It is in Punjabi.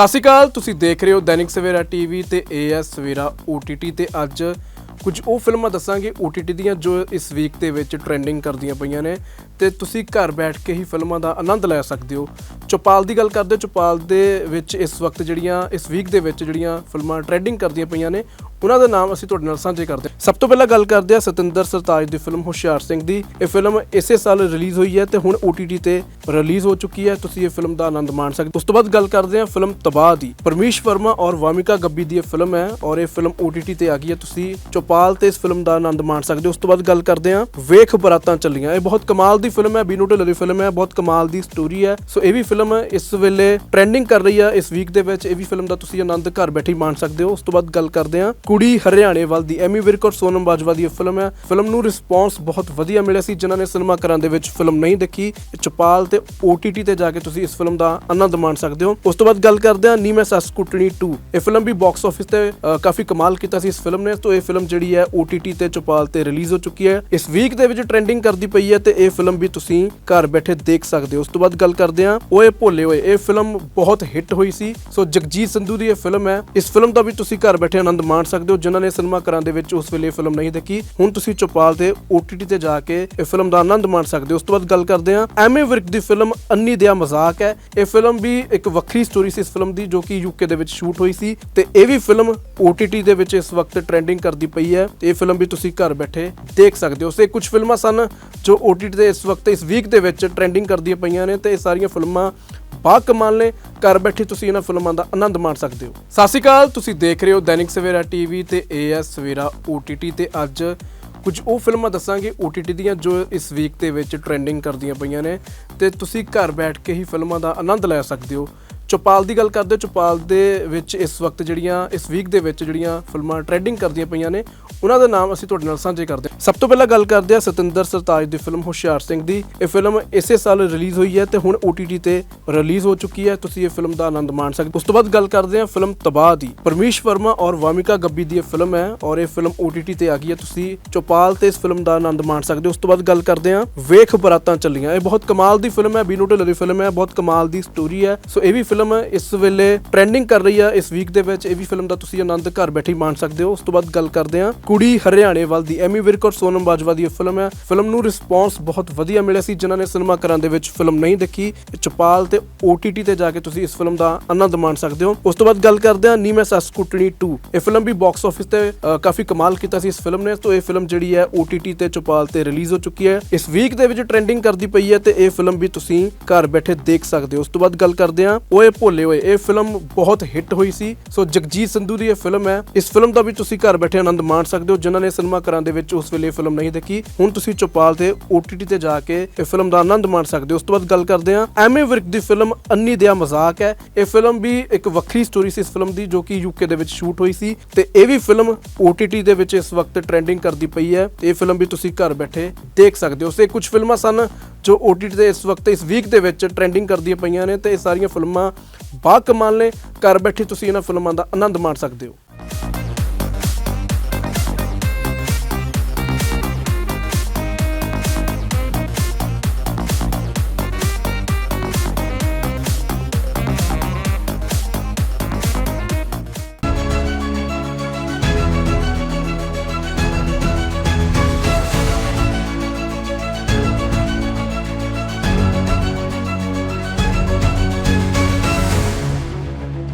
ਸਤਿ ਸ਼੍ਰੀ ਅਕਾਲ ਤੁਸੀਂ ਦੇਖ ਰਹੇ ਹੋ ਦੈਨਿਕ ਸਵੇਰਾ ਟੀਵੀ ਤੇ ਏਐਸ ਸਵੇਰਾ OTT ਤੇ ਅੱਜ ਕੁਝ ਉਹ ਫਿਲਮਾਂ ਦੱਸਾਂਗੇ OTT ਦੀਆਂ ਜੋ ਇਸ ਵੀਕ ਦੇ ਵਿੱਚ ਟ੍ਰੈਂਡਿੰਗ ਕਰਦੀਆਂ ਪਈਆਂ ਨੇ ਤੇ ਤੁਸੀਂ ਘਰ ਬੈਠ ਕੇ ਹੀ ਫਿਲਮਾਂ ਦਾ ਆਨੰਦ ਲੈ ਸਕਦੇ ਹੋ। ਚੌਪਾਲ ਦੀ ਗੱਲ ਕਰਦੇ ਹਾਂ, ਚੌਪਾਲ ਦੇ ਵਿੱਚ ਇਸ ਵਕਤ ਜਿਹੜੀਆਂ ਇਸ ਵੀਕ ਦੇ ਵਿੱਚ ਜਿਹੜੀਆਂ ਫਿਲਮਾਂ ਟ੍ਰੈਂਡਿੰਗ ਕਰਦੀਆਂ ਪਈਆਂ ਨੇ ਉਹਨਾਂ ਦਾ ਨਾਮ ਅਸੀਂ ਤੁਹਾਡੇ ਨਾਲ ਸਾਂਝੇ ਕਰਦੇ ਹਾਂ। ਸਭ ਤੋਂ ਪਹਿਲਾਂ ਗੱਲ ਕਰਦੇ ਹਾਂ ਸਤਿੰਦਰ ਸਰਤਾਜ ਦੀ ਫਿਲਮ ਹੁਸ਼ਿਆਰ ਸਿੰਘ ਦੀ। ਇਹ ਫਿਲਮ ਇਸੇ ਸਾਲ ਰਿਲੀਜ਼ ਹੋਈ ਹੈ ਤੇ ਹੁਣ OTT ਤੇ ਰਿਲੀਜ਼ ਹੋ ਚੁੱਕੀ ਹੈ। ਤੁਸੀਂ ਇਹ ਫਿਲਮ ਦਾ ਆਨੰਦ ਮਾਣ ਸਕਦੇ ਹੋ। ਉਸ ਤੋਂ ਬਾਅਦ ਗੱਲ ਕਰਦੇ ਹਾਂ ਫਿਲਮ ਤਬਾਹ ਦੀ। ਪਰਮੇਸ਼ ਵਰਮਾ ਔਰ ਵਾਮਿਕਾ ਗੱਬੀ ਦੀ ਇਹ ਫਿਲਮ ਹੈ ਔਰ ਇਹ ਫਿਲਮ OTT ਤੇ ਆ ਗਈ ਹੈ। ਤੁਸੀਂ ਚੌਪਾਲ ਤੇ ਇਸ ਫਿਲਮ ਦਾ ਆਨੰਦ ਮਾਣ ਸਕਦੇ ਹੋ। ਉਸ ਤੋਂ ਬਾਅਦ ਗੱਲ ਕਰਦੇ ਹਾਂ ਵੇਖ ਬਰਾਤਾਂ ਚੱਲੀਆਂ। ਇਹ ਬਹੁਤ ਕਮਾਲ ਦੀ ਫਿਲਮ ਹੈ, ਬੀਨੂ ਢਿੱਲੋਂ ਦੀ ਫਿਲਮ ਹੈ, ਬਹੁਤ ਕਮਾਲ ਦੀ ਸਟੋਰੀ ਹੈ। ਸੋ ਇਹ ਵੀ ਫਿਲਮ ਇਸ ਵੇਲੇ ਟ੍ਰੈਂਡਿੰਗ ਕਰ ਰਹੀ ਹੈ। ਇਸ ਵੀਕ ਦੇ ਵਿੱਚ ਇਹ ਵੀ ਫਿਲਮ ਦਾ ਤੁਸੀਂ ਆਨੰਦ ਘਰ ਬੈਠੇ ਮਾਣ ਸਕਦੇ ਹੋ। ਉਸ ਤੋਂ ਬਾਅਦ ਗੱਲ ਕਰਦੇ ਹਾਂ ਕੁੜੀ ਹਰਿਆਣੇ ਵੱਲ ਦੀ ਐਮੀ ਵਿਰਕ ਔਰ ਸੋਨਮ ਬਾਜਵਾ ਦੀ ਇਹ ਫਿਲਮ ਹੈ। ਫਿਲਮ ਨੂੰ ਰਿਸਪੌਂਸ ਬਹੁਤ ਵਧੀਆ ਮਿਲਿਆ ਸੀ, ਜਿਨ੍ਹਾਂ ਨੇ ਸਿਨੇਮਾ ਘਰਾਂ ਦੇ ਵਿੱਚ ਫਿਲਮ ਨਹੀਂ ਦੇਖੀ। ਇਹ ਚਪਾਲ ਤੇ OTT ਤੇ ਜਾ ਕੇ ਤੁਸੀਂ ਇਸ ਫਿਲਮ ਦਾ ਆਨੰਦ ਮਾਣ ਸਕਦੇ ਹੋ। ਉਸ ਤੋਂ ਬਾਅਦ ਗੱਲ ਕਰਦੇ ਹਾਂ ਨੀ ਮੈਂ ਸੱਸ ਕੁੱਟਣੀ 2 ਇਹ ਫਿਲਮ ਵੀ ਬਾਕਸ ਆਫਿਸ ਤੇ ਕਾਫੀ ਕਮਾਲ ਕੀਤਾ ਸੀ ਇਸ ਫਿਲਮ ਨੇ। ਤੋਂ ਇਹ ਫਿਲਮ ਜਿਹੜੀ ਹੈ OTT ਤੇ ਚਪਾਲ ਤੇ ਰਿਲੀਜ਼ ਹੋ ਚੁੱਕੀ ਹੈ। ਇਸ ਵੀਕ ਦੇ ਵਿੱਚ ਟ੍ਰੈਂਡਿੰਗ ਕਰਦੀ ਪਈ ਹੈ ਤੇ ਇਹ ਫਿਲਮ ਵੀ ਤੁਸੀਂ ਘਰ ਬੈਠੇ ਦੇਖ ਸਕਦੇ ਹੋ। ਉਸ ਤੋਂ ਬਾਅਦ ਗੱਲ ਕਰਦੇ ਹਾਂ ਓਏ ਭੋਲੇ ਓਏ, ਇਹ ਫਿਲਮ ਬਹੁਤ ਹਿੱਟ ਹੋਈ ਸੀ। ਸੋ ਜਗਜੀਤ ਸੰਧੂ ਦੀ ਇਹ ਫਿਲਮ ਹੈ। ਇਸ ਫਿਲਮ ਦਾ ਵੀ ਤੁਸੀਂ ਘਰ ਬੈਠੇ ਆਨੰਦ ਮਾਣ ਸਕਦੇ ਹੋ ਜਿਨ੍ਹਾਂ ਨੇ ਸਿਨੇਮਾ ਘਰਾਂ ਦੇ ਵਿੱਚ ਉਸ ਵੇਲੇ ਫਿਲਮ ਨਹੀਂ ਦੇਖੀ। ਹੁਣ ਤੁਸੀਂ ਚੌਪਾਲ ਤੇ OTT ਤੇ ਜਾ ਕੇ ਇਹ ਫਿਲਮ ਦਾ ਆਨੰਦ ਮਾਣ ਸਕਦੇ ਹੋ। ਉਸ ਤੋਂ ਬਾਅਦ ਗੱਲ ਕਰਦੇ ਹਾਂ ਐਮਏ ਵਿਰਕ ਦੀ ਫਿਲਮ ਅੰਨੀ ਦਿਆ ਮਜ਼ਾਕ ਹੈ। ਇਹ ਫਿਲਮ ਵੀ ਇੱਕ ਵੱਖਰੀ ਸਟੋਰੀ ਸੀ ਇਸ ਫਿਲਮ ਦੀ ਜੋ ਕਿ ਯੂਕੇ ਦੇ ਵਿੱਚ ਸ਼ੂਟ ਹੋਈ ਸੀ ਤੇ ਇਹ ਵੀ ਫਿਲਮ OTT ਦੇ ਵਿੱਚ ਇਸ ਵਕਤ ਟ੍ਰੈਂਡਿੰਗ ਕਰਦੀ ਪਈ ਹੈ। ਇਹ ਫਿਲਮ ਵੀ ਤੁਸੀਂ ਘਰ ਬੈਠੇ ਦੇਖ ਸਕਦੇ ਹੋ। ਸੇ ਕੁਝ ਫਿਲਮਾਂ ਸਨ ਜੋ OTT ਤੇ ਇਸ ਵਕਤ ਇਸ ਵੀਕ ਦੇ ਵਿੱਚ ਟ੍ਰੈਂਡਿੰਗ ਕਰਦੀਆਂ ਪਈਆਂ ਨੇ ਤੇ ਇਹ ਸਾਰੀਆਂ ਫਿਲਮਾਂ ਬਾ ਕਮਾਲ ਨੇ। ਘਰ ਬੈਠੇ ਤੁਸੀਂ ਇਹਨਾਂ ਫਿਲਮਾਂ ਦਾ ਆਨੰਦ ਮਾਣ ਸਕਦੇ ਹੋ। ਸਤਿ ਸ਼੍ਰੀ ਅਕਾਲ ਤੁਸੀਂ ਦੇਖ ਰਹੇ ਹੋ ਦੈਨਿਕ ਸਵੇਰਾ ਟੀਵੀ ਤੇ ਏਐਸ ਸਵੇਰਾ OTT ਤੇ ਅੱਜ ਕੁਝ ਉਹ ਫਿਲਮਾਂ ਦੱਸਾਂਗੇ OTT ਦੀਆਂ ਜੋ ਇਸ ਵੀਕ ਦੇ ਵਿੱਚ ਟ੍ਰੈਂਡਿੰਗ ਕਰਦੀਆਂ ਪਈਆਂ ਨੇ ਤੇ ਤੁਸੀਂ ਘਰ ਬੈਠ ਕੇ ਹੀ ਫਿਲਮਾਂ ਦਾ ਆਨੰਦ ਲੈ ਸਕਦੇ ਹੋ। ਚੌਪਾਲ ਦੀ ਗੱਲ ਕਰਦੇ ਹਾਂ, ਚੌਪਾਲ ਦੇ ਵਿੱਚ ਇਸ ਵਕਤ ਜਿਹੜੀਆਂ ਇਸ ਵੀਕ ਦੇ ਵਿੱਚ ਜਿਹੜੀਆਂ ਫਿਲਮਾਂ ਟ੍ਰੈਂਡਿੰਗ ਕਰਦੀਆਂ ਪਈਆਂ ਨੇ ਉਹਨਾਂ ਦਾ ਨਾਮ ਅਸੀਂ ਤੁਹਾਡੇ ਨਾਲ ਸਾਂਝੇ ਕਰਦੇ ਸਭ ਤੋਂ ਪਹਿਲਾਂ ਗੱਲ ਕਰਦੇ ਹਾਂ ਸਤਿੰਦਰ ਸਰਤਾਜ ਦੀ ਫਿਲਮ ਹੁਸ਼ਿਆਰ ਸਿੰਘ ਦੀ। ਇਹ ਫਿਲਮ ਇਸੇ ਸਾਲ ਰਿਲੀਜ਼ ਹੋਈ ਹੈ ਤੇ ਹੁਣ OTT ਤੇ ਰਿਲੀਜ਼ ਹੋ ਚੁੱਕੀ ਹੈ। ਤੁਸੀਂ ਇਹ ਫਿਲਮ ਦਾ ਆਨੰਦ ਮਾਣ ਸਕਦੇ ਉਸ ਤੋਂ ਬਾਅਦ ਗੱਲ ਕਰਦੇ ਹਾਂ ਫਿਲਮ ਤਬਾਹ ਦੀ। ਪਰਮੇਸ਼ ਵਰਮਾ ਔਰ ਵਾਮਿਕਾ ਗੱਬੀ ਦੀ ਇਹ ਫਿਲਮ ਹੈ ਔਰ ਇਹ ਫਿਲਮ OTT ਤੇ ਆ ਗਈ ਹੈ। ਤੁਸੀਂ ਚੌਪਾਲ ਤੇ ਇਸ ਫਿਲਮ ਦਾ ਆਨੰਦ ਮਾਣ ਸਕਦੇ ਹੋ। ਉਸ ਤੋਂ ਬਾਅਦ ਗੱਲ ਕਰਦੇ ਹਾਂ ਵੇਖ ਬਰਾਤਾਂ ਚੱਲੀਆਂ। ਇਹ ਬਹੁਤ ਕਮਾਲ ਦੀ ਫਿਲਮ ਹੈ, ਬੀਨੋ ਢਿੱਲੋਂ ਦੀ ਫਿਲਮ ਹੈ, ਬਹੁਤ ਕਮਾਲ ਦੀ ਸਟੋਰੀ ਹੈ। ਸੋ ਇਹ ਵੀ ਫਿਲਮ ਇਸ ਵੇਲੇ ਟ੍ਰੈਂਡਿੰਗ ਕਰ ਰਹੀ ਹੈ ਇਸ ਵੀਕ ਦੇ ਵਿੱਚ। ਇਹ ਵੀ ਫਿਲਮ ਦਾ ਤੁਸੀਂ ਆਨੰਦ ਘਰ ਬੈਠੇ ਮਾਣ ਸਕਦੇ ਹੋ। ਉਸ ਤੋਂ ਬਾਅਦ ਗੱਲ ਕਰਦੇ ਹਾਂ ਕੁੜੀ ਹਰਿਆਣੇ ਵੱਲ ਦੀ, ਐਮੀ ਵਿਰਕ ਔਰ ਸੋਨਮ ਬਾਜਵਾ ਦੀ ਇਹ ਫਿਲਮ ਹੈ। ਫਿਲਮ ਨੂੰ ਰਿਸਪੌਂਸ ਬਹੁਤ ਵਧੀਆ ਮਿਲਿਆ ਸੀ, ਜਿਨ੍ਹਾਂ ਨੇ ਸਿਨੇਮਾ ਘਰਾਂ ਦੇ ਵਿੱਚ ਫਿਲਮ ਨਹੀਂ ਦੇਖੀ। ਚਪਾਲ ਤੇ OTT ਤੇ ਜਾ ਕੇ ਤੁਸੀਂ ਇਸ ਫਿਲਮ ਦਾ ਆਨੰਦ ਮਾਣ ਸਕਦੇ ਹੋ। ਉਸ ਤੋਂ ਬਾਅਦ ਗੱਲ ਕਰਦੇ ਹਾਂ ਨੀ ਮੈਂ 2 ਇਹ ਫਿਲਮ ਵੀ ਬਾਕਸ ਆਫਿਸ ਤੇ ਕਾਫੀ ਕਮਾਲ ਕੀਤਾ ਸੀ ਇਸ ਫਿਲਮ ਨੇ। ਤੋਂ ਇਹ ਫਿਲਮ ਜਿਹੜੀ ਹੈ OTT ਤੇ ਚਪਾਲ ਤੇ ਰਿਲੀਜ਼ ਹੋ ਚੁੱਕੀ ਹੈ। ਇਸ ਵੀਕ ਦੇ ਵਿੱਚ ਟ੍ਰੈਂਡਿੰਗ ਕਰਦੀ ਪਈ ਹੈ ਤੇ ਇਹ ਫਿਲਮ ਵੀ ਤੁਸੀਂ ਘਰ ਬੈਠੇ ਦੇਖ ਸਕਦੇ ਹੋ। ਉਸ ਤੋਂ ਬਾਅਦ ਗੱਲ ਕਰਦੇ ਹਾਂ ਓਏ ਭੋਲੇ ਓਏ, ਇਹ ਫਿਲਮ ਬਹੁਤ ਹਿੱਟ ਹੋਈ ਸੀ। ਸੋ ਜਗਜੀਤ ਸੰਧੂ ਦੀ ਇਹ ਫਿਲਮ ਹੈ। ਇਸ ਫਿਲਮ ਦਾ ਵੀ ਤੁਸੀਂ ਘਰ ਬੈਠੇ ਆਨੰਦ ਮਾਣ ਸਕਦੇ ਹੋ, ਜਿਨ੍ਹਾਂ ਨੇ ਸਿਨੇਮਾ ਘਰਾਂ ਦੇ ਵਿੱਚ ਉਸ ਵੇਲੇ ਫਿਲਮ ਨਹੀਂ ਦੇਖੀ। ਹੁਣ ਤੁਸੀਂ ਚੌਪਾਲ ਤੇ OTT ਤੇ ਜਾ ਕੇ ਇਹ ਫਿਲਮ ਦਾ ਆਨੰਦ ਮਾਣ ਸਕਦੇ ਹੋ। ਉਸ ਤੋਂ ਬਾਅਦ ਗੱਲ ਕਰਦੇ ਹਾਂ, ਐਮਏ ਵਿਰਕ ਦੀ ਫਿਲਮ ਅੰਨੀ ਦਿਆ ਮਜ਼ਾਕ ਹੈ। ਇਹ ਫਿਲਮ ਵੀ ਇੱਕ ਵੱਖਰੀ ਸਟੋਰੀ ਸੀ ਇਸ ਫਿਲਮ ਦੀ, ਜੋ ਕਿ ਯੂਕੇ ਦੇ ਵਿੱਚ ਸ਼ੂਟ ਹੋਈ ਸੀ। ਤੇ ਇਹ ਵੀ ਫਿਲਮ OTT ਦੇ ਵਿੱਚ ਇਸ ਵਕਤ ਟ੍ਰੈਂਡਿੰਗ ਕਰਦੀ ਪਈ ਹੈ। ਇਹ ਫਿਲਮ ਵੀ ਤੁਸੀਂ ਘਰ ਬੈਠੇ ਦੇਖ ਸਕਦੇ ਹੋ। ਸੇ ਕੁਝ ਫਿਲਮਾਂ ਸਨ ਜੋ OTT ਤੇ ਇਸ ਵਕਤ, ਇਸ ਵੀਕ ਦੇ ਵਿੱਚ ਟ੍ਰੈਂਡਿੰਗ ਕਰਦੀਆਂ ਪਈਆਂ ਨੇ। ਤੇ ਇਹ ਸਾਰੀਆਂ ਫਿਲਮਾਂ ਬਾ ਕਮਾਲ ਨੇ। ਘਰ ਬੈਠੇ ਤੁਸੀਂ ਇਹਨਾਂ ਫਿਲਮਾਂ ਦਾ ਆਨੰਦ ਮਾਣ ਸਕਦੇ ਹੋ।